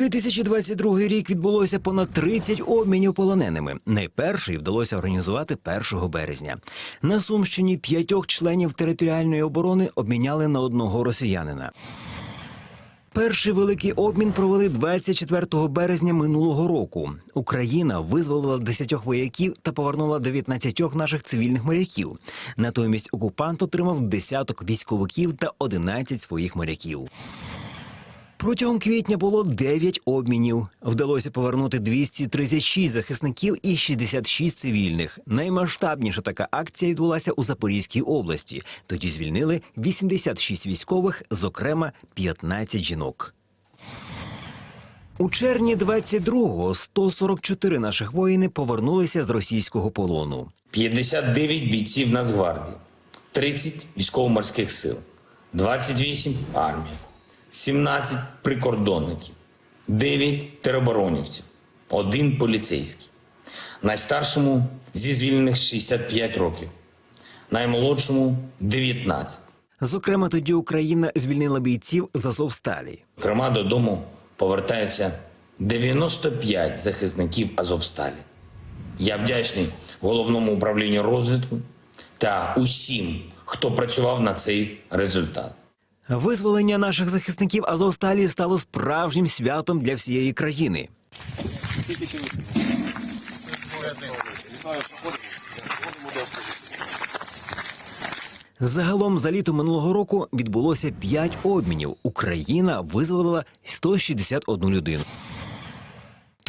2022 рік відбулося понад 30 обмінів полоненими. Найперший вдалося організувати 1 березня. На Сумщині п'ятьох членів територіальної оборони обміняли на одного росіянина. Перший великий обмін провели 24 березня минулого року. Україна визволила 10 вояків та повернула 19 наших цивільних моряків. Натомість окупант отримав десяток військовиків та 11 своїх моряків. Протягом квітня було 9 обмінів. Вдалося повернути 236 захисників і 66 цивільних. Наймасштабніша така акція відбулася у Запорізькій області. Тоді звільнили 86 військових, зокрема 15 жінок. У червні 22-го 144 наших воїни повернулися з російського полону. 59 бійців Нацгвардії, 30 військово-морських сил, 28 армії, 17 прикордонників, 9 тероборонівців, 1 поліцейський. Найстаршому зі звільнених 65 років, наймолодшому 19. Зокрема, тоді Україна звільнила бійців з Азовсталі. Зокрема, додому повертається 95 захисників Азовсталі. Я вдячний головному управлінню розвитку та усім, хто працював на цей результат. Визволення наших захисників Азовсталі стало справжнім святом для всієї країни. Загалом за літо минулого року відбулося 5 обмінів. Україна визволила 161 людину.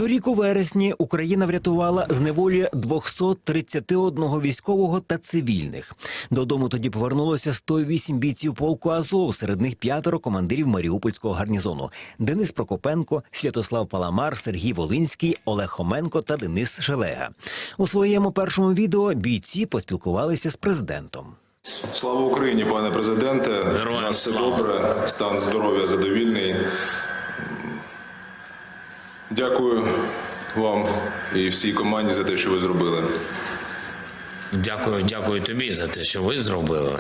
Торік у вересні Україна врятувала з неволі 231 військового та цивільних. Додому тоді повернулося 108 бійців полку Азов, серед них п'ятеро командирів Маріупольського гарнізону: Денис Прокопенко, Святослав Паламар, Сергій Волинський, Олег Хоменко та Денис Шелега. У своєму першому відео бійці поспілкувалися з президентом. Слава Україні, пане президенте. Героям У нас все добре, стан здоров'я задовільний. Дякую вам і всій команді за те, що ви зробили. Дякую, дякую тобі за те, що ви зробили.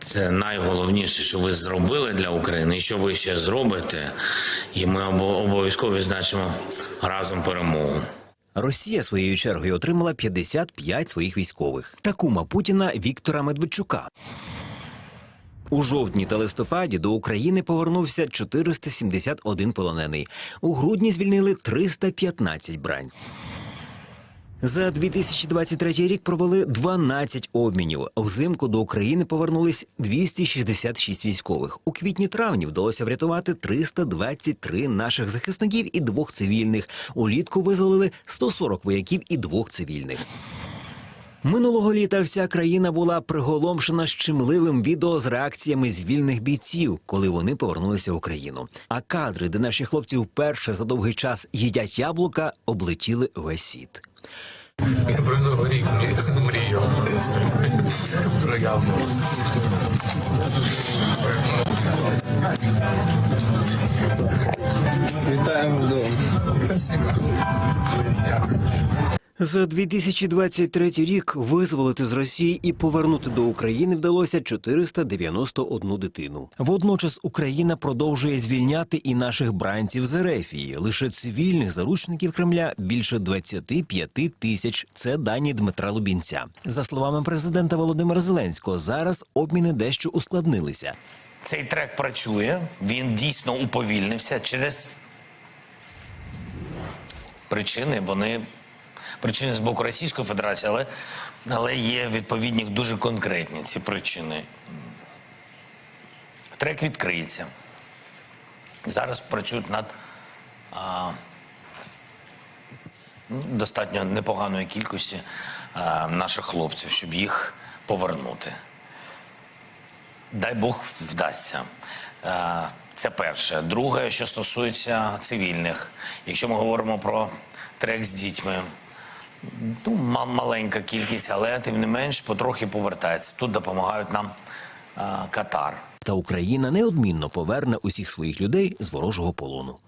Це найголовніше, що ви зробили для України, і що ви ще зробите. І ми обо- обов'язково відзначимо разом перемогу. Росія своєю чергою отримала 55 своїх військових та кума Путіна Віктора Медведчука. У жовтні та листопаді до України повернувся 471 полонений. У грудні звільнили 315 бранців. За 2023 рік провели 12 обмінів. Взимку до України повернулись 266 військових. У квітні-травні вдалося врятувати 323 наших захисників і двох цивільних. Улітку визволили 140 вояків і двох цивільних. Минулого літа вся країна була приголомшена щемливим відео з реакціями звільних бійців, коли вони повернулися в Україну. А кадри, де наші хлопці вперше за довгий час їдять яблука, облетіли весь світ. Я про новий рік мрі- мріяв. Про яблуко. За 2023 рік визволити з Росії і повернути до України вдалося 491 дитину. Водночас Україна продовжує звільняти і наших бранців з Ерефії. Лише цивільних заручників Кремля більше 25 тисяч. Це дані Дмитра Лубінця. За словами президента Володимира Зеленського, зараз обміни дещо ускладнилися. Цей трек працює, він дійсно уповільнився через причини. Вони причини з боку Російської Федерації, але, але є відповідні дуже конкретні ці причини. Трек відкриється. Зараз працюють над а, ну, достатньо непоганої кількості а, наших хлопців, щоб їх повернути. Дай Бог вдасться. Е, Це перше. Друге, що стосується цивільних. Якщо ми говоримо про трек з дітьми, ну, ма- маленька кількість, але тим не менш потрохи повертається. Тут допомагають нам е, Катар. Та Україна неодмінно поверне усіх своїх людей з ворожого полону.